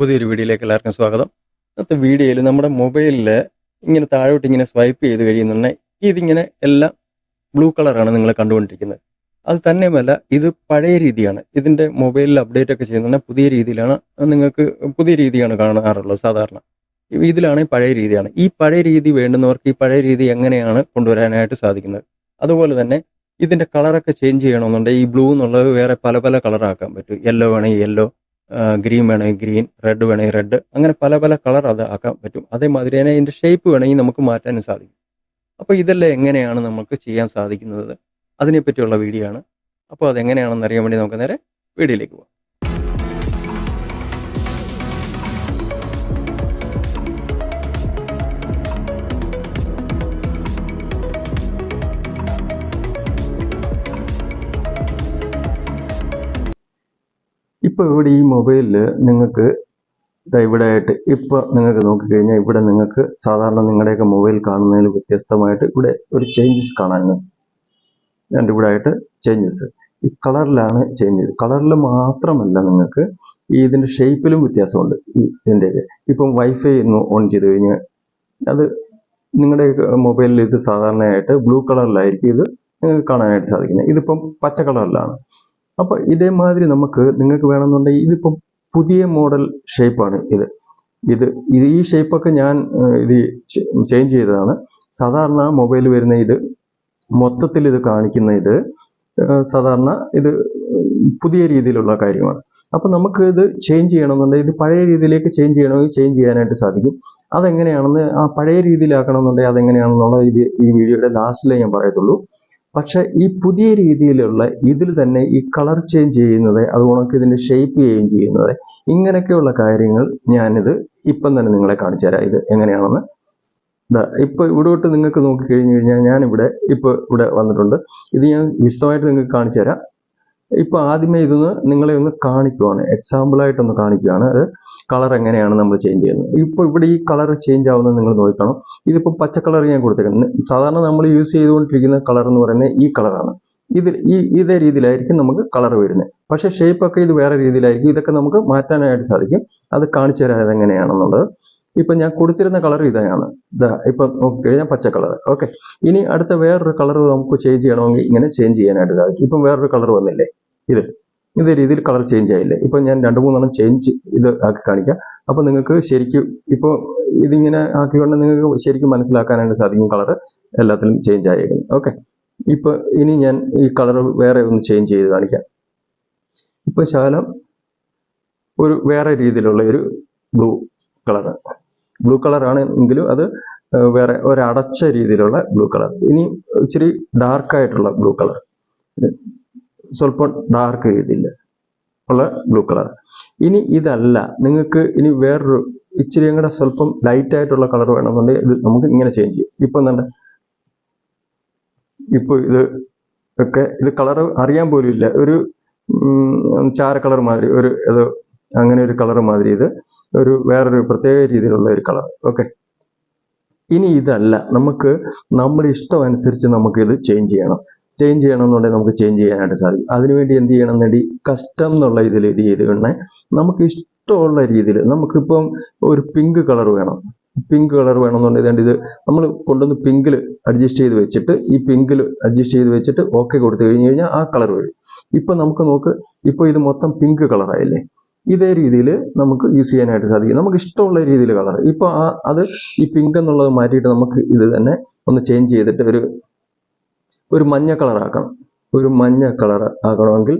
പുതിയൊരു വീഡിയോയിലേക്ക് എല്ലാവർക്കും സ്വാഗതം. ഇന്നത്തെ വീഡിയോയിൽ നമ്മുടെ മൊബൈലിൽ ഇങ്ങനെ താഴോട്ട് ഇങ്ങനെ സ്വൈപ്പ് ചെയ്ത് കഴിയുന്നുണ്ടെങ്കിൽ ഇതിങ്ങനെ എല്ലാം ബ്ലൂ കളറാണ് നിങ്ങൾ കണ്ടുകൊണ്ടിരിക്കുന്നത്. അത് തന്നെയുമല്ല ഇത് പഴയ രീതിയാണ്. ഇതിന്റെ മൊബൈലിൽ അപ്ഡേറ്റ് ഒക്കെ ചെയ്യുന്നുണ്ടെങ്കിൽ പുതിയ രീതിയിലാണ് നിങ്ങൾക്ക് പുതിയ രീതിയാണ് കാണാറുള്ളത് സാധാരണ. ഇതിലാണെങ്കിൽ പഴയ രീതിയാണ്. ഈ പഴയ രീതി വേണ്ടുന്നവർക്ക് ഈ പഴയ രീതി എങ്ങനെയാണ് കൊണ്ടുവരാനായിട്ട് സാധിക്കുന്നത്? അതുപോലെ തന്നെ ഇതിന്റെ കളറൊക്കെ ചേഞ്ച് ചെയ്യണമെന്നുണ്ടെങ്കിൽ ഈ ബ്ലൂ എന്നുള്ളത് വേറെ പല പല കളറാക്കാൻ പറ്റും. യെല്ലോ വേണമെങ്കിൽ യെല്ലോ ഗ്രീൻ വേണമെങ്കിൽ ഗ്രീൻ റെഡ് വേണമെങ്കിൽ റെഡ് അങ്ങനെ പല പല കളർ അത് ആക്കാൻ പറ്റും. അതേമാതിരി തന്നെ ഇതിന്റെ ഷേപ്പ് വേണമെങ്കിൽ നമുക്ക് മാറ്റാനും സാധിക്കും. അപ്പോൾ ഇതെല്ലാം എങ്ങനെയാണ് നമുക്ക് ചെയ്യാൻ സാധിക്കുന്നത്? അതിനെപ്പറ്റിയുള്ള വീഡിയോ ആണ്. അപ്പോൾ അതെങ്ങനെയാണെന്ന് അറിയാൻ വേണ്ടി നമുക്ക് നേരെ വീഡിയോയിലേക്ക് പോകാം ഇപ്പോൾ ഇവിടെ ഈ മൊബൈലിൽ നിങ്ങൾക്ക് ഇവിടെ ആയിട്ട് ഇപ്പോൾ നിങ്ങൾക്ക് നോക്കിക്കഴിഞ്ഞാൽ ഇവിടെ നിങ്ങൾക്ക് സാധാരണ നിങ്ങളുടെയൊക്കെ മൊബൈൽ കാണുന്നതിൽ വ്യത്യസ്തമായിട്ട് ഇവിടെ ഒരു ചേഞ്ചസ് കാണാൻ രണ്ട് ഇവിടെ ആയിട്ട് ചേഞ്ചസ് ഈ കളറിലാണ് ചേഞ്ച് കളറിൽ മാത്രമല്ല നിങ്ങൾക്ക് ഈ ഇതിന്റെ ഷേപ്പിലും വ്യത്യാസമുണ്ട്. ഈ ഇതിന്റെയൊക്കെ ഇപ്പം വൈഫൈ ഒന്ന് ഓൺ ചെയ്ത് കഴിഞ്ഞാൽ അത് നിങ്ങളുടെ മൊബൈലിൽ ഇത് സാധാരണയായിട്ട് ബ്ലൂ കളറിലായിരിക്കും ഇത് നിങ്ങൾക്ക് കാണാനായിട്ട് സാധിക്കുന്നത്. ഇതിപ്പം പച്ച കളറിലാണ് അപ്പോൾ ഇതേമാതിരി നമുക്ക് നിങ്ങൾക്ക് വേണമെന്നുണ്ടെങ്കിൽ ഇതിപ്പം പുതിയ മോഡൽ ഷേപ്പാണ് ഇത്. ഇത് ഇത് ഈ ഷേപ്പൊക്കെ ഞാൻ ഇത് ചേഞ്ച് ചെയ്തതാണ്. സാധാരണ മൊബൈൽ വരുന്ന ഇത് മൊത്തത്തിൽ ഇത് കാണിക്കുന്ന ഇത് സാധാരണ ഇത് പുതിയ രീതിയിലുള്ള കാര്യമാണ്. അപ്പോൾ നമുക്ക് ഇത് ചേഞ്ച് ചെയ്യണമെന്നുണ്ടെങ്കിൽ ഇത് പഴയ രീതിയിലേക്ക് ചേഞ്ച് ചെയ്യണമെങ്കിൽ ചേഞ്ച് ചെയ്യാനായിട്ട് സാധിക്കും. അതെങ്ങനെയാണെന്ന് ആ പഴയ രീതിയിലാക്കണമെന്നുണ്ടെങ്കിൽ അതെങ്ങനെയാണെന്നുള്ള ഈ വീഡിയോയുടെ ലാസ്റ്റിലേ ഞാൻ പറയത്തുള്ളൂ. പക്ഷെ ഈ പുതിയ രീതിയിലുള്ള ഇതിൽ തന്നെ ഈ കളർ ചേഞ്ച് ചെയ്യുന്നത് അത് ഉണക്ക് ഇതിന്റെ ഷേപ്പ് ചെയ്യുകയും ചെയ്യുന്നത് ഇങ്ങനെയൊക്കെയുള്ള കാര്യങ്ങൾ ഞാനിത് ഇപ്പം തന്നെ നിങ്ങളെ കാണിച്ചു തരാം. ഇത് എങ്ങനെയാണെന്ന്. ദാ ഇപ്പൊ ഇവിടോട്ട് നിങ്ങൾക്ക് നോക്കി കഴിഞ്ഞു കഴിഞ്ഞാൽ ഞാനിവിടെ ഇപ്പൊ ഇവിടെ വന്നിട്ടുണ്ട്. ഇത് ഞാൻ വിശദമായിട്ട് നിങ്ങൾക്ക് കാണിച്ചു തരാം. ഇപ്പൊ ആദ്യമേ ഇതൊന്ന് നിങ്ങളെ ഒന്ന് കാണിക്കുവാണ്. എക്സാമ്പിൾ ആയിട്ടൊന്ന് കാണിക്കുകയാണ് അത് കളർ എങ്ങനെയാണ് നമ്മൾ ചേഞ്ച് ചെയ്യുന്നത്. ഇപ്പൊ ഇവിടെ ഈ കളർ ചേഞ്ച് ആവുന്നത് നിങ്ങൾ നോക്കണം. ഇതിപ്പോ പച്ച കളർ ഞാൻ കൊടുത്തേക്കുന്നത്. സാധാരണ നമ്മൾ യൂസ് ചെയ്തുകൊണ്ടിരിക്കുന്ന കളർ എന്ന് പറയുന്നത് ഈ കളറാണ് ഇതിൽ ഈ ഇതേ രീതിയിലായിരിക്കും നമുക്ക് കളർ വരുന്നത്. പക്ഷേ ഷേപ്പ് ഒക്കെ ഇത് വേറെ രീതിയിലായിരിക്കും. ഇതൊക്കെ നമുക്ക് മാറ്റാനായിട്ട് സാധിക്കും. അത് കാണിച്ചു തരാം എങ്ങനെയാണെന്നുള്ളത് ഇപ്പൊ ഞാൻ കൊടുത്തിരുന്ന കളർ ഇതാണ്. ഇതാ ഇപ്പൊ നോക്കിക്കഴിഞ്ഞാൽ പച്ച കളർ ഓക്കെ ഇനി അടുത്ത വേറൊരു കളർ നമുക്ക് ചേഞ്ച് ചെയ്യണമെങ്കിൽ ഇങ്ങനെ ചേഞ്ച് ചെയ്യാനായിട്ട് സാധിക്കും. ഇപ്പം വേറൊരു കളർ വന്നില്ലേ? ഇത്. ഇതേ രീതിയിൽ കളർ ചേഞ്ച് ആയില്ലേ? ഇപ്പം ഞാൻ രണ്ട് മൂന്നെണ്ണം ചേഞ്ച് ഇത് ആക്കി കാണിക്കാം. അപ്പം നിങ്ങൾക്ക് ശരിക്കും ഇപ്പോൾ ഇതിങ്ങനെ ആക്കിക്കൊണ്ട് നിങ്ങൾക്ക് ശരിക്കും മനസ്സിലാക്കാനായിട്ട് സാധിക്കും കളർ എല്ലാത്തിലും ചേഞ്ച് ആയേക്കുന്നു ഓക്കെ ഇപ്പം ഇനി ഞാൻ ഈ കളർ വേറെ ഒന്ന് ചേഞ്ച് ചെയ്ത് കാണിക്കാം. ഇപ്പം ശകലം ഒരു വേറെ രീതിയിലുള്ള ഒരു ബ്ലൂ കളർ ബ്ലൂ കളറാണ് എങ്കിലും അത് വേറെ വേറെ ഒരടച്ച രീതിയിലുള്ള ബ്ലൂ കളർ ഇനി ഇച്ചിരി ഡാർക്കായിട്ടുള്ള ബ്ലൂ കളർ സ്വല്പം ഡാർക്ക് ഇതില്ല ഉള്ള ബ്ലൂ കളർ ഇനി ഇതല്ല. നിങ്ങൾക്ക് ഇനി വേറൊരു ഇച്ചിരി കൂടെ സ്വല്പം ലൈറ്റ് ആയിട്ടുള്ള കളർ വേണമെന്നുണ്ടെങ്കിൽ ഇത് നമുക്ക് ഇങ്ങനെ ചേഞ്ച് ചെയ്യാം. ഇപ്പൊ എന്താണ്? ഇപ്പൊ ഇത് ഒക്കെ ഇത് കളർ അറിയാൻ പോലും ഇല്ല. ഒരു ചാര കളർ മാതിരി ഒരു ഏതോ അങ്ങനെ ഒരു കളർ മാതിരി ഇത്. ഒരു വേറൊരു പ്രത്യേക രീതിയിലുള്ള ഒരു കളർ ഓക്കെ ഇനി ഇതല്ല. നമുക്ക് നമ്മുടെ ഇഷ്ടം അനുസരിച്ച് നമുക്ക് ഇത് ചേഞ്ച് ചെയ്യണം. ചേഞ്ച് ചെയ്യണമെന്നുണ്ടെങ്കിൽ നമുക്ക് ചേഞ്ച് ചെയ്യാനായിട്ട് സാധിക്കും. അതിനുവേണ്ടി എന്ത് ചെയ്യണം എന്നുണ്ടെങ്കിൽ കസ്റ്റം എന്നുള്ള ഇതിൽ ഇത് ചെയ്ത് കഴിഞ്ഞാൽ നമുക്ക് ഇഷ്ടമുള്ള രീതിയിൽ നമുക്കിപ്പം ഒരു പിങ്ക് കളർ വേണം. പിങ്ക് കളർ വേണമെന്നുണ്ടെങ്കിൽ ഇത് നമ്മൾ കൊണ്ടുവന്ന് പിങ്കിൽ അഡ്ജസ്റ്റ് ചെയ്ത് വെച്ചിട്ട് ഈ പിങ്കിൽ അഡ്ജസ്റ്റ് ചെയ്ത് വെച്ചിട്ട് ഓക്കെ കൊടുത്തു കഴിഞ്ഞ് കഴിഞ്ഞാൽ ആ കളർ വരും. ഇപ്പം നമുക്ക് നോക്ക് ഇപ്പോൾ ഇത് മൊത്തം പിങ്ക് കളറായില്ലേ ഇതേ രീതിയിൽ നമുക്ക് യൂസ് ചെയ്യാനായിട്ട് സാധിക്കും. നമുക്ക് ഇഷ്ടമുള്ള രീതിയിൽ കളർ ഇപ്പോൾ ആ അത് ഈ പിങ്ക് എന്നുള്ളത് മാറ്റിയിട്ട് നമുക്ക് ഇത് തന്നെ ഒന്ന് ചേഞ്ച് ചെയ്തിട്ട് ഒരു ഒരു മഞ്ഞ കളർ ആക്കണം. ഒരു മഞ്ഞ കളർ ആക്കണമെങ്കിൽ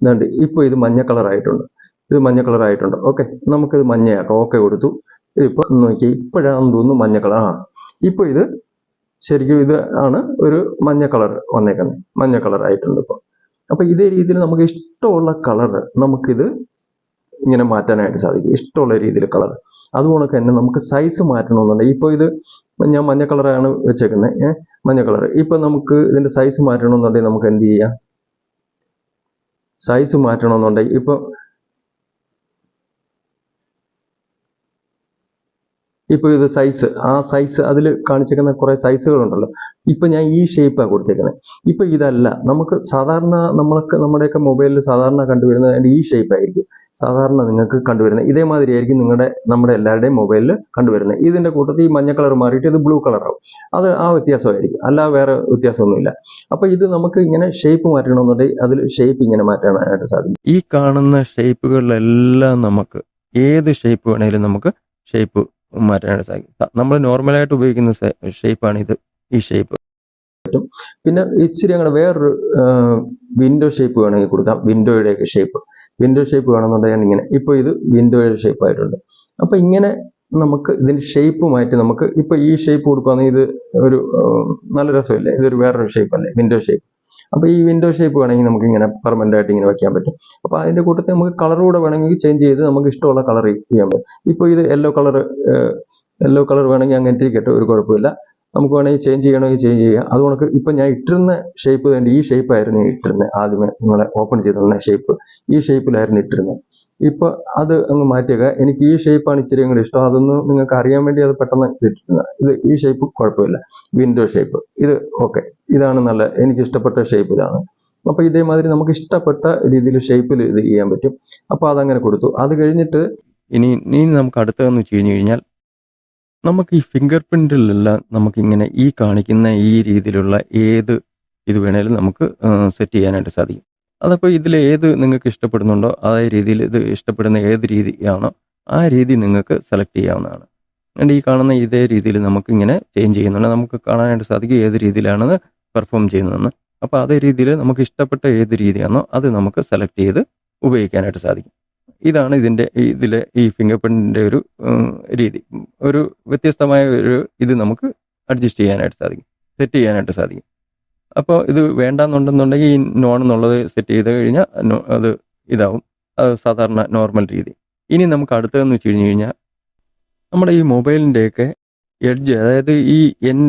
ഇതുണ്ട് ഇപ്പൊ ഇത് മഞ്ഞ കളർ ആയിട്ടുണ്ട്. ഇത് മഞ്ഞ കളർ ആയിട്ടുണ്ട്. ഓക്കെ നമുക്കിത് മഞ്ഞയാക്കാം. ഓക്കെ കൊടുത്തു. ഇതിപ്പോ നോക്കി ഇപ്പോഴാണെന്ന് തോന്നുന്നു മഞ്ഞ കളർ ആ. ഇപ്പൊ ഇത് ശരിക്കും ഇത് ആണ് ഒരു മഞ്ഞ കളർ വന്നേക്കുന്നത്. മഞ്ഞ കളർ ആയിട്ടുണ്ട് ഇപ്പൊ. അപ്പോൾ ഇതേ രീതിയിൽ നമുക്ക് ഇഷ്ടമുള്ള കളർ നമുക്കിത് ഇങ്ങനെ മാറ്റാനായിട്ട് സാധിക്കും. ഇഷ്ടമുള്ള രീതിയിൽ കളർ. അതുപോലെ തന്നെ നമുക്ക് സൈസ് മാറ്റണമെന്നുണ്ടെങ്കിൽ ഇപ്പോൾ ഇത് ഞാൻ മഞ്ഞ കളറാണ് വെച്ചേക്കുന്നത് മഞ്ഞ കളർ ഇപ്പം നമുക്ക് ഇതിന്റെ സൈസ് മാറ്റണമെന്നുണ്ടെങ്കിൽ നമുക്ക് എന്ത് ചെയ്യാം? സൈസ് മാറ്റണമെന്നുണ്ടെങ്കിൽ ഇപ്പൊ ഇപ്പൊ ഇത് സൈസ് ആ സൈസ് അതിൽ കാണിച്ചിരിക്കുന്ന കുറേ സൈസുകളുണ്ടല്ലോ ഇപ്പം ഞാൻ ഈ ഷേപ്പാണ് കൊടുത്തേക്കുന്നത് ഇപ്പം ഇതല്ല നമുക്ക് സാധാരണ നമ്മൾക്ക് നമ്മുടെയൊക്കെ മൊബൈലിൽ സാധാരണ കണ്ടുവരുന്നത് അതിന്റെ ഈ ഷേപ്പ് ആയിരിക്കും. സാധാരണ നിങ്ങൾക്ക് കണ്ടുവരുന്നത് ഇതേമാതിരി ആയിരിക്കും നിങ്ങളുടെ നമ്മുടെ എല്ലാവരുടെയും മൊബൈലിൽ കണ്ടുവരുന്നത്. ഇതിന്റെ കൂട്ടത്തിൽ ഈ മഞ്ഞ കളർ മാറിയിട്ട് ഇത് ബ്ലൂ കളറാവും അത് ആ വ്യത്യാസമായിരിക്കും. അല്ല വേറെ വ്യത്യാസമൊന്നുമില്ല. അപ്പോൾ ഇത് നമുക്ക് ഇങ്ങനെ ഷേപ്പ് മാറ്റണമെന്നുണ്ടെങ്കിൽ അതിൽ ഷേപ്പ് ഇങ്ങനെ മാറ്റാനായിട്ട് സാധിക്കും. ഈ കാണുന്ന ഷേപ്പുകളിലെല്ലാം നമുക്ക് ഏത് ഷേപ്പ് വേണമെങ്കിലും നമുക്ക് ഷേപ്പ് മാറ്റാനായിട്ട് സാധിക്കും നമ്മൾ നോർമലായിട്ട് ഉപയോഗിക്കുന്ന ഷേപ്പാണ് ഇത്. ഈ ഷേപ്പ്. പിന്നെ ഇച്ചിരി അങ്ങനെ വേറൊരു വിൻഡോ ഷേപ്പ് വേണമെങ്കിൽ കൊടുക്കാം. വിൻഡോയുടെ ഷേപ്പ്. വിൻഡോ ഷേപ്പ് വേണമെന്നുണ്ടെങ്കിൽ ഇങ്ങനെ ഇപ്പോൾ ഇത് വിൻഡോയുടെ ഷേപ്പ് ആയിട്ടുണ്ട്. അപ്പൊ ഇങ്ങനെ നമുക്ക് ഇതിന്റെ ഷേപ്പ് മാറ്റി നമുക്ക് ഇപ്പൊ ഈ ഷേപ്പ് കൊടുക്കുകയാണെങ്കിൽ ഇത് ഒരു നല്ല രസമില്ലേ? ഇതൊരു വേറൊരു ഷേപ്പ് അല്ലേ? വിൻഡോ ഷേപ്പ് അപ്പൊ ഈ വിൻഡോ ഷേപ്പ് വേണമെങ്കിൽ നമുക്ക് ഇങ്ങനെ പെർമനന്റ് ആയിട്ട് ഇങ്ങനെ വെക്കാൻ പറ്റും. അപ്പൊ അതിന്റെ കൂട്ടത്തിൽ നമുക്ക് കളർ കൂടെ വേണമെങ്കിൽ ചേഞ്ച് ചെയ്ത് നമുക്ക് ഇഷ്ടമുള്ള കളർ ചെയ്യാൻ പറ്റും. ഇപ്പൊ ഇത് യെല്ലോ കളർ യെല്ലോ കളർ വേണമെങ്കിൽ അങ്ങനെ ഇരിക്കട്ടെ ഒരു കുഴപ്പമില്ല. നമുക്ക് വേണമെങ്കിൽ ചേഞ്ച് ചെയ്യണമെങ്കിൽ ചേഞ്ച് ചെയ്യാം. കണക്ക് ഇപ്പം ഞാൻ ഇട്ടിരുന്ന ഷേപ്പ് തന്നെ ഈ ഷേപ്പ് ആയിരുന്നു ഇട്ടിരുന്നത് ആദ്യമേ നിങ്ങളെ ഓപ്പൺ ചെയ്തിരുന്ന ഷേപ്പ് ഈ ഷേപ്പിലായിരുന്നു ഇട്ടിരുന്നത് ഇപ്പം അത് അങ്ങ് മാറ്റുക എനിക്ക് ഈ ഷേപ്പാണ് ഇച്ചിരി കൂടി ഇഷ്ടം. അതൊന്ന് നിങ്ങൾക്ക് അറിയാൻ വേണ്ടി അത് പെട്ടെന്ന് ഇട്ടിരുന്നത് ഇത് ഈ ഷേപ്പ് കുഴപ്പമില്ല. വിൻഡോ ഷേപ്പ് ഇത് ഓക്കെ ഇതാണ് നല്ല എനിക്ക് ഇഷ്ടപ്പെട്ട ഷേപ്പ് ഇതാണ്. അപ്പം ഇതേമാതിരി നമുക്ക് ഇഷ്ടപ്പെട്ട രീതിയിൽ ഷേപ്പിൽ ഇത് ചെയ്യാൻ പറ്റും. അപ്പം അതങ്ങനെ കൊടുത്തു. അത് കഴിഞ്ഞിട്ട് ഇനി ഇനി നമുക്ക് അടുത്തതെന്ന് വെച്ച് കഴിഞ്ഞ് കഴിഞ്ഞാൽ നമുക്ക് ഈ ഫിംഗർ പ്രിന്റിലെല്ലാം നമുക്കിങ്ങനെ ഈ കാണിക്കുന്ന ഈ രീതിയിലുള്ള ഏത് ഇത് വേണേലും നമുക്ക് സെറ്റ് ചെയ്യാനായിട്ട് സാധിക്കും. അതപ്പോൾ ഇതിൽ ഏത് നിങ്ങൾക്ക് ഇഷ്ടപ്പെടുന്നുണ്ടോ ആ രീതിയിൽ ഇത് ഇഷ്ടപ്പെടുന്ന ഏത് രീതിയാണോ ആ രീതി നിങ്ങൾക്ക് സെലക്ട് ചെയ്യാവുന്നതാണ്. അതുകൊണ്ട് ഈ കാണുന്ന ഇതേ രീതിയിൽ നമുക്ക് ഇങ്ങനെ ചേഞ്ച് ചെയ്യുന്നുണ്ട്. നമുക്ക് കാണാനായിട്ട് സാധിക്കും ഏത് രീതിയിലാണെന്ന് പെർഫോം ചെയ്യുന്നതെന്ന്. അപ്പോൾ അതേ രീതിയിൽ നമുക്ക് ഇഷ്ടപ്പെട്ട ഏത് രീതിയാണോ അത് നമുക്ക് സെലക്ട് ചെയ്ത് ഉപയോഗിക്കാനായിട്ട് സാധിക്കും. ഇതാണ് ഇതിന്റെ ഇതിലെ ഈ ഫിംഗർ പ്രിന്റിന്റെ ഒരു രീതി. ഒരു വ്യത്യസ്തമായ ഒരു ഇത് നമുക്ക് അഡ്ജസ്റ്റ് ചെയ്യാനായിട്ട് സാധിക്കും. സെറ്റ് ചെയ്യാനായിട്ട് സാധിക്കും. അപ്പോൾ ഇത് വേണ്ടാന്നുണ്ടെന്നുണ്ടെങ്കിൽ ഈ നോൺ എന്നുള്ളത് സെറ്റ് ചെയ്ത് കഴിഞ്ഞാൽ അത് ഇതാവും. സാധാരണ നോർമൽ രീതി. ഇനി നമുക്ക് അടുത്തതെന്ന് വെച്ച് കഴിഞ്ഞ് കഴിഞ്ഞാൽ നമ്മുടെ ഈ മൊബൈലിന്റെയൊക്കെ എഡ്ജ് അതായത് ഈ എൻ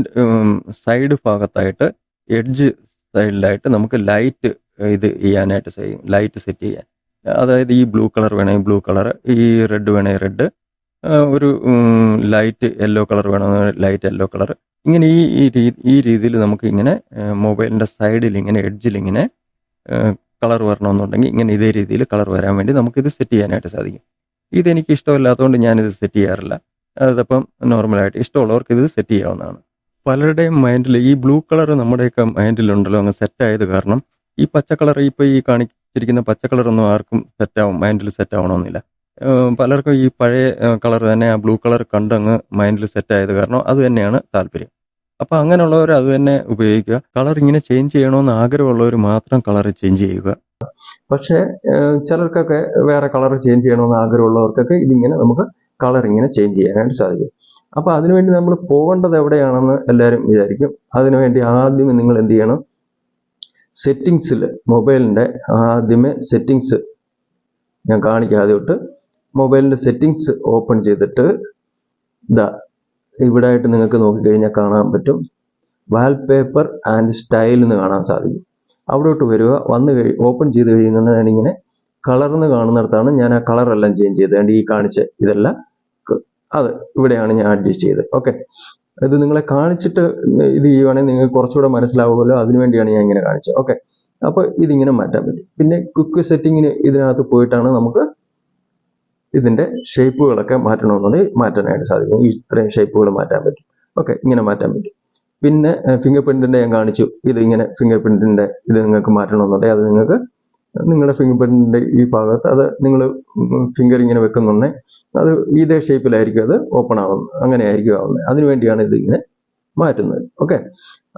സൈഡ് ഭാഗത്തായിട്ട് എഡ്ജ് സൈഡിലായിട്ട് നമുക്ക് ലൈറ്റ് ഇത് ചെയ്യാനായിട്ട് ചെയ്യും ലൈറ്റ് സെറ്റ് ചെയ്യാൻ. അതായത് ഈ ബ്ലൂ കളർ വേണമെങ്കിൽ ബ്ലൂ കളർ ഈ റെഡ് വേണമെങ്കിൽ റെഡ്. ഒരു ലൈറ്റ് യെല്ലോ കളർ വേണമെങ്കിൽ ലൈറ്റ് യെല്ലോ കളർ ഇങ്ങനെ ഈ ഈ രീതിയിൽ നമുക്ക് ഇങ്ങനെ മൊബൈലിന്റെ സൈഡിൽ ഇങ്ങനെ എഡ്ജിൽ ഇങ്ങനെ കളർ വരണമെന്നുണ്ടെങ്കിൽ ഇങ്ങനെ ഇതേ രീതിയിൽ കളർ വരാൻ വേണ്ടി നമുക്കിത് സെറ്റ് ചെയ്യാനായിട്ട് സാധിക്കും. ഇതെനിക്ക് ഇഷ്ടമില്ലാത്തതുകൊണ്ട് ഞാനിത് സെറ്റ് ചെയ്യാറില്ല. അതപ്പം നോർമലായിട്ട് ഇഷ്ടമുള്ളവർക്ക് ഇത് സെറ്റ് ചെയ്യാവുന്നതാണ്. പലരുടെയും മൈൻഡിൽ ഈ ബ്ലൂ കളർ നമ്മുടെയൊക്കെ മൈൻഡിലുണ്ടല്ലോ അങ്ങ് സെറ്റ് ആയത് കാരണം ഈ പച്ച കളർ ഇപ്പോൾ ഈ കാണിച്ചിരിക്കുന്ന പച്ച കളറൊന്നും ആർക്കും സെറ്റാവും മൈൻഡിൽ സെറ്റ് ആവണമെന്നില്ല പലർക്കും ഈ പഴയ കളർ തന്നെ ആ ബ്ലൂ കളർ കണ്ടങ്ങ് മൈൻഡിൽ സെറ്റ് ആയത് കാരണം അത് തന്നെയാണ് താല്പര്യം. അപ്പോൾ അങ്ങനെയുള്ളവർ അത് തന്നെ ഉപയോഗിക്കുക. കളർ ഇങ്ങനെ ചേഞ്ച് ചെയ്യണമെന്ന് ആഗ്രഹമുള്ളവർ മാത്രം കളർ ചേഞ്ച് ചെയ്യുക. പക്ഷേ ചിലർക്കൊക്കെ വേറെ കളർ ചേഞ്ച് ചെയ്യണമെന്ന് ആഗ്രഹമുള്ളവർക്കൊക്കെ ഇതിങ്ങനെ നമുക്ക് കളർ ഇങ്ങനെ ചേഞ്ച് ചെയ്യാനായിട്ട് സാധിക്കും. അപ്പോൾ അതിനുവേണ്ടി നമ്മൾ പോകേണ്ടത് എവിടെയാണെന്ന് എല്ലാവരും വിചാരിക്കും. അതിനുവേണ്ടി ആദ്യം നിങ്ങൾ എന്ത് ചെയ്യണം? സെറ്റിങ്സിൽ മൊബൈലിന്റെ ആദ്യമേ സെറ്റിങ്സ് ഞാൻ കാണിക്കാതെ തൊട്ട് മൊബൈലിന്റെ സെറ്റിങ്സ് ഓപ്പൺ ചെയ്തിട്ട് ഇതാ ഇവിടെ ആയിട്ട് നിങ്ങൾക്ക് നോക്കിക്കഴിഞ്ഞാൽ കാണാൻ പറ്റും. വാൾപേപ്പർ ആൻഡ് സ്റ്റൈൽ എന്ന് കാണാൻ സാധിക്കും. അവിടോട്ട് വരിക വന്ന് കഴി ഓപ്പൺ ചെയ്ത് കഴിയുന്നതാണ് ഇങ്ങനെ കളർന്ന് കാണുന്നിടത്താണ് ഞാൻ ആ കളറെല്ലാം ചേഞ്ച് അതുകൊണ്ട് ഈ കാണിച്ച ഇതെല്ലാം അത് ഇവിടെയാണ് ഞാൻ അഡ്ജസ്റ്റ് ചെയ്തത്. ഓക്കെ ഇത് നിങ്ങളെ കാണിച്ചിട്ട് ഇത് ചെയ്യുവാണെങ്കിൽ നിങ്ങൾക്ക് കുറച്ചുകൂടെ മനസ്സിലാവുമല്ലോ. അതിനുവേണ്ടിയാണ് ഞാൻ ഇങ്ങനെ കാണിച്ചത്. ഓക്കെ അപ്പോൾ ഇതിങ്ങനെ മാറ്റാൻ പറ്റും. പിന്നെ ക്വിക്ക് സെറ്റിങ്ങിന് ഇതിനകത്ത് പോയിട്ടാണ് നമുക്ക് ഇതിന്റെ ഷേപ്പുകളൊക്കെ മാറ്റണമെന്നുണ്ടെങ്കിൽ മാറ്റാനായിട്ട് സാധിക്കും. ഇത്രയും ഷേപ്പുകൾ മാറ്റാൻ പറ്റും. ഓക്കെ ഇങ്ങനെ മാറ്റാൻ പറ്റും. പിന്നെ ഫിംഗർ പ്രിന്റിന്റെ ഞാൻ കാണിച്ചു. ഇത് ഇങ്ങനെ ഫിംഗർ പ്രിന്റിന്റെ ഇത് നിങ്ങൾക്ക് മാറ്റണമെന്നുണ്ടെങ്കിൽ അത് നിങ്ങൾക്ക് നിങ്ങളുടെ ഫിംഗർ പ്രിന്റിന്റെ ഈ ഭാഗത്ത് അത് നിങ്ങൾ ഫിംഗർ ഇങ്ങനെ വെക്കുന്നുണ്ടെങ്കിൽ അത് ഇതേ ഷേപ്പിലായിരിക്കും അത് ഓപ്പൺ ആവുന്നത്. അങ്ങനെ ആയിരിക്കും ആവുന്നത്. അതിനുവേണ്ടിയാണ് ഇത് ഇങ്ങനെ മാറ്റുന്നത്. ഓക്കെ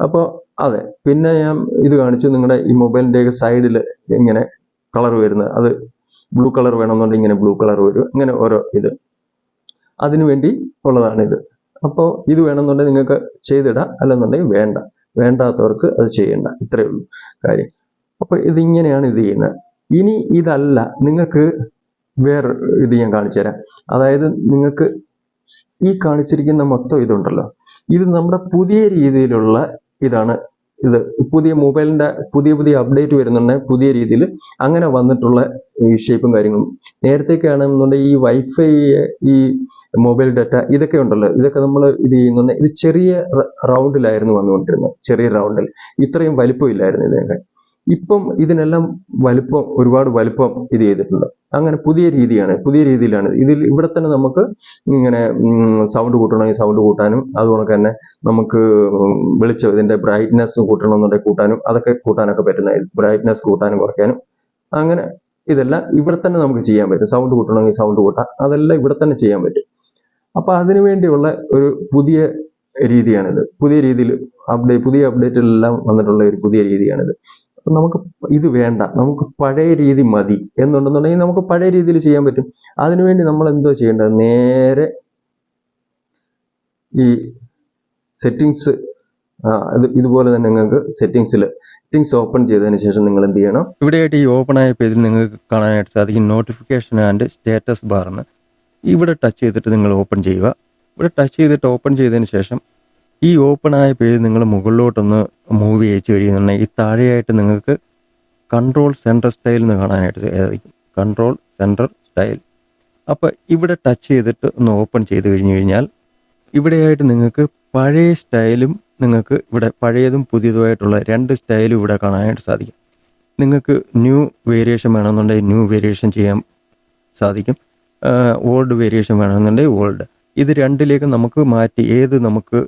അപ്പോൾ അതെ. പിന്നെ ഞാൻ ഇത് കാണിച്ചു. നിങ്ങളുടെ ഈ മൊബൈലിന്റെ സൈഡിൽ ഇങ്ങനെ കളർ വരുന്നത്. അത് ബ്ലൂ കളർ വേണമെന്നുണ്ടെങ്കിൽ ഇങ്ങനെ ബ്ലൂ കളർ വരും. ഇങ്ങനെ ഓരോ ഇത്. അതിനുവേണ്ടി ഇത്. അപ്പോൾ ഇത് വേണമെന്നുണ്ടെങ്കിൽ നിങ്ങൾക്ക് ചെയ്തിടാം. അല്ലെന്നുണ്ടെങ്കിൽ വേണ്ട. വേണ്ടാത്തവർക്ക് അത് ചെയ്യണ്ട. ഇത്രയേ ഉള്ളൂ കാര്യം. അപ്പോൾ ഇതിങ്ങനെയാണ് ഇത് ചെയ്യുന്നത്. ഇനി ഇതല്ല നിങ്ങൾക്ക് വേറെ ഇത് ഞാൻ കാണിച്ചു തരാം. അതായത് നിങ്ങൾക്ക് ഈ കാണിച്ചിരിക്കുന്ന മൊത്തം ഇതുണ്ടല്ലോ. ഇത് നമ്മുടെ പുതിയ രീതിയിലുള്ള ഇതാണ്. ഇത് പുതിയ മൊബൈലിന്റെ പുതിയ പുതിയ അപ്ഡേറ്റ് വരുന്നുണ്ട്. പുതിയ രീതിയിൽ അങ്ങനെ വന്നിട്ടുള്ള ഈ ഷേപ്പും കാര്യങ്ങളും. നേരത്തേക്ക് ആണെന്നുണ്ടെങ്കിൽ ഈ വൈഫൈ ഈ മൊബൈൽ ഡാറ്റ ഇതൊക്കെ ഉണ്ടല്ലോ. ഇതൊക്കെ നമ്മൾ ഇത് ചെയ്യുന്നുണ്ട് ഇത് ചെറിയ റൗണ്ടിലായിരുന്നു വന്നുകൊണ്ടിരുന്നത്. ചെറിയ റൗണ്ടിൽ. ഇത്രയും വലിപ്പം ഇല്ലായിരുന്നു ഇതിനൊക്കെ. ഇപ്പം ഇതിനെല്ലാം വലുപ്പം ഒരുപാട് വലുപ്പം ഇത് ചെയ്തിട്ടുണ്ട്. അങ്ങനെ പുതിയ രീതിയാണ് പുതിയ രീതിയിലാണ്. ഇതിൽ ഇവിടെ തന്നെ നമുക്ക് ഇങ്ങനെ സൗണ്ട് കൂട്ടണമെങ്കിൽ സൗണ്ട് കൂട്ടാനും അതുപോലെ തന്നെ നമുക്ക് വെളിച്ചം ഇതിന്റെ ബ്രൈറ്റ്നെസ് കൂട്ടണമെന്നുണ്ടെങ്കിൽ കൂട്ടാനും അതൊക്കെ കൂട്ടാനൊക്കെ പറ്റുന്ന ബ്രൈറ്റ്നെസ് കൂട്ടാനും കുറയ്ക്കാനും. അങ്ങനെ ഇതെല്ലാം ഇവിടെ തന്നെ നമുക്ക് ചെയ്യാൻ പറ്റും. സൗണ്ട് കൂട്ടണമെങ്കിൽ സൗണ്ട് കൂട്ടാം. അതെല്ലാം ഇവിടെ തന്നെ ചെയ്യാൻ പറ്റും. അപ്പൊ അതിനു വേണ്ടിയുള്ള ഒരു പുതിയ രീതിയാണിത്. പുതിയ രീതിയിൽ അപ്ഡേറ്റ് പുതിയ അപ്ഡേറ്റിലെല്ലാം വന്നിട്ടുള്ള ഒരു പുതിയ രീതിയാണിത്. നമുക്ക് ഇത് വേണ്ട നമുക്ക് പഴയ രീതി മതി എന്നുണ്ടെന്നുണ്ടെങ്കിൽ നമുക്ക് പഴയ രീതിയിൽ ചെയ്യാൻ പറ്റും. അതിനുവേണ്ടി നമ്മൾ എന്തോ ചെയ്യേണ്ടത്? നേരെ ഈ സെറ്റിങ്സ് ഇത് ഇതുപോലെ തന്നെ നിങ്ങൾക്ക് സെറ്റിങ്സിൽ സെറ്റിങ്സ് ഓപ്പൺ ചെയ്തതിന് ശേഷം നിങ്ങൾ എന്ത് ചെയ്യണം? ഇവിടെയായിട്ട് ഈ ഓപ്പൺ ആയ പേജിൽ നിങ്ങൾക്ക് കാണാനായിട്ട് സാധിക്കും നോട്ടിഫിക്കേഷൻ ആൻഡ് സ്റ്റാറ്റസ് ബാർ എന്ന് ഇവിടെ ടച്ച് ചെയ്തിട്ട് നിങ്ങൾ ഓപ്പൺ ചെയ്യുക. ഇവിടെ ടച്ച് ചെയ്തിട്ട് ഓപ്പൺ ചെയ്തതിന് ശേഷം ഈ ഓപ്പൺ ആയ പേജ് നിങ്ങൾ മുകളിലോട്ടൊന്ന് മൂവ് ചെയ്ച്ച് കഴിയുന്നുണ്ടെങ്കിൽ ഈ താഴെയായിട്ട് നിങ്ങൾക്ക് കൺട്രോൾ സെന്റർ സ്റ്റൈൽ എന്ന് കാണാനായിട്ട് സാധിക്കും. കൺട്രോൾ സെന്റർ സ്റ്റൈൽ അപ്പോൾ ഇവിടെ ടച്ച് ചെയ്തിട്ട് ഒന്ന് ഓപ്പൺ ചെയ്ത് കഴിഞ്ഞ് കഴിഞ്ഞാൽ ഇവിടെയായിട്ട് നിങ്ങൾക്ക് പഴയ സ്റ്റൈലും നിങ്ങൾക്ക് ഇവിടെ പഴയതും പുതിയതുമായിട്ടുള്ള രണ്ട് സ്റ്റൈലും ഇവിടെ കാണാനായിട്ട് സാധിക്കും. നിങ്ങൾക്ക് ന്യൂ വേരിയേഷൻ വേണമെന്നുണ്ടെങ്കിൽ ന്യൂ വേരിയേഷൻ ചെയ്യാൻ സാധിക്കും. ഓൾഡ് വേരിയേഷൻ വേണമെന്നുണ്ടെങ്കിൽ ഓൾഡ് ഇത് രണ്ടിലേക്ക് നമുക്ക് മാറ്റി ഏത് നമുക്ക്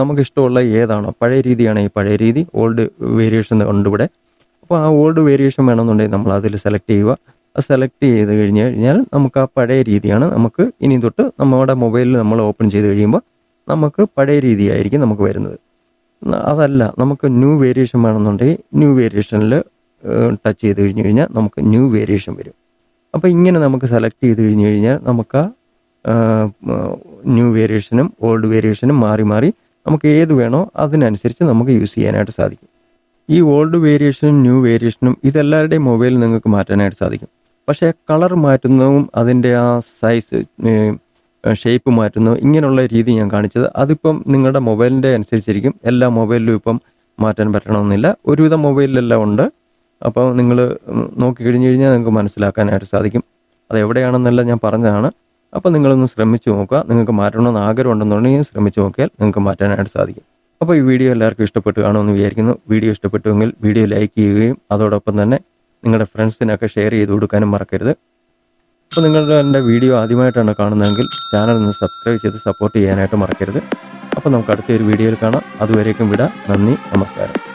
നമുക്ക് ഇഷ്ടമുള്ള ഏതാണോ പഴയ രീതിയാണ് ഈ പഴയ രീതി ഓൾഡ് വേരിയേഷൻ ഉണ്ട് ഇവിടെ. അപ്പോൾ ആ ഓൾഡ് വേരിയേഷൻ വേണമെന്നുണ്ടെങ്കിൽ നമ്മൾ അതിൽ സെലക്ട് ചെയ്യുക. ആ സെലക്ട് ചെയ്ത് കഴിഞ്ഞ് കഴിഞ്ഞാൽ നമുക്ക് ആ പഴയ രീതിയാണ് നമുക്ക് ഇനി തൊട്ട് നമ്മുടെ മൊബൈലിൽ നമ്മൾ ഓപ്പൺ ചെയ്ത് കഴിയുമ്പോൾ നമുക്ക് പഴയ രീതിയായിരിക്കും നമുക്ക് വരുന്നത്. അതല്ല നമുക്ക് ന്യൂ വേരിയേഷൻ വേണമെന്നുണ്ടെങ്കിൽ ന്യൂ വേരിയേഷനിൽ ടച്ച് ചെയ്ത് കഴിഞ്ഞ് കഴിഞ്ഞാൽ നമുക്ക് ന്യൂ വേരിയേഷൻ വരും. അപ്പോൾ ഇങ്ങനെ നമുക്ക് സെലക്ട് ചെയ്ത് കഴിഞ്ഞ് കഴിഞ്ഞാൽ നമുക്ക് ആ ന്യൂ വേരിയേഷനും ഓൾഡ് വേരിയേഷനും മാറി മാറി നമുക്ക് ഏത് വേണോ അതിനനുസരിച്ച് നമുക്ക് യൂസ് ചെയ്യാനായിട്ട് സാധിക്കും. ഈ ഓൾഡ് വേരിയേഷനും ന്യൂ വേരിയേഷനും ഇതെല്ലാവരുടെയും മൊബൈലിൽ നിങ്ങൾക്ക് മാറ്റാനായിട്ട് സാധിക്കും. പക്ഷേ കളർ മാറ്റുന്നതും അതിന്റെ ആ സൈസ് ഷേപ്പ് മാറ്റുന്നതും ഇങ്ങനെയുള്ള രീതി ഞാൻ കാണിച്ചത് അതിപ്പം നിങ്ങളുടെ മൊബൈലിന്റെ അനുസരിച്ചിരിക്കും. എല്ലാ മൊബൈലിലും ഇപ്പം മാറ്റാൻ പറ്റണമെന്നില്ല. ഒരുവിധം മൊബൈലിലെല്ലാം ഉണ്ട്. അപ്പോൾ നിങ്ങൾ നോക്കി കഴിഞ്ഞ് കഴിഞ്ഞാൽ നിങ്ങൾക്ക് മനസ്സിലാക്കാനായിട്ട് സാധിക്കും. അതെവിടെയാണെന്നല്ല ഞാൻ പറഞ്ഞതാണ്. അപ്പോൾ നിങ്ങളൊന്ന് ശ്രമിച്ചു നോക്കുക. നിങ്ങൾക്ക് മാറ്റണമെന്ന് ആഗ്രഹം ഉണ്ടെന്നുണ്ടെങ്കിൽ ശ്രമിച്ചു നോക്കിയാൽ നിങ്ങൾക്ക് മാറ്റാനായിട്ട് സാധിക്കും. അപ്പോൾ ഈ വീഡിയോ എല്ലാവർക്കും ഇഷ്ടപ്പെട്ടു കാണുമെന്ന് വിചാരിക്കുന്നു. വീഡിയോ ഇഷ്ടപ്പെട്ടുവെങ്കിൽ വീഡിയോ ലൈക്ക് ചെയ്യുകയും അതോടൊപ്പം തന്നെ നിങ്ങളുടെ ഫ്രണ്ട്സിനൊക്കെ ഷെയർ ചെയ്ത് കൊടുക്കാനും മറക്കരുത്. അപ്പോൾ നിങ്ങളുടെ എന്റെ വീഡിയോ ആദ്യമായിട്ടാണ് കാണുന്നതെങ്കിൽ ചാനൽ ഒന്ന് സബ്സ്ക്രൈബ് ചെയ്ത് സപ്പോർട്ട് ചെയ്യാനായിട്ട് മറക്കരുത്. അപ്പോൾ നമുക്ക് അടുത്തൊരു വീഡിയോയിൽ കാണാം. അതുവരേക്കും വിടാം. നന്ദി. നമസ്കാരം.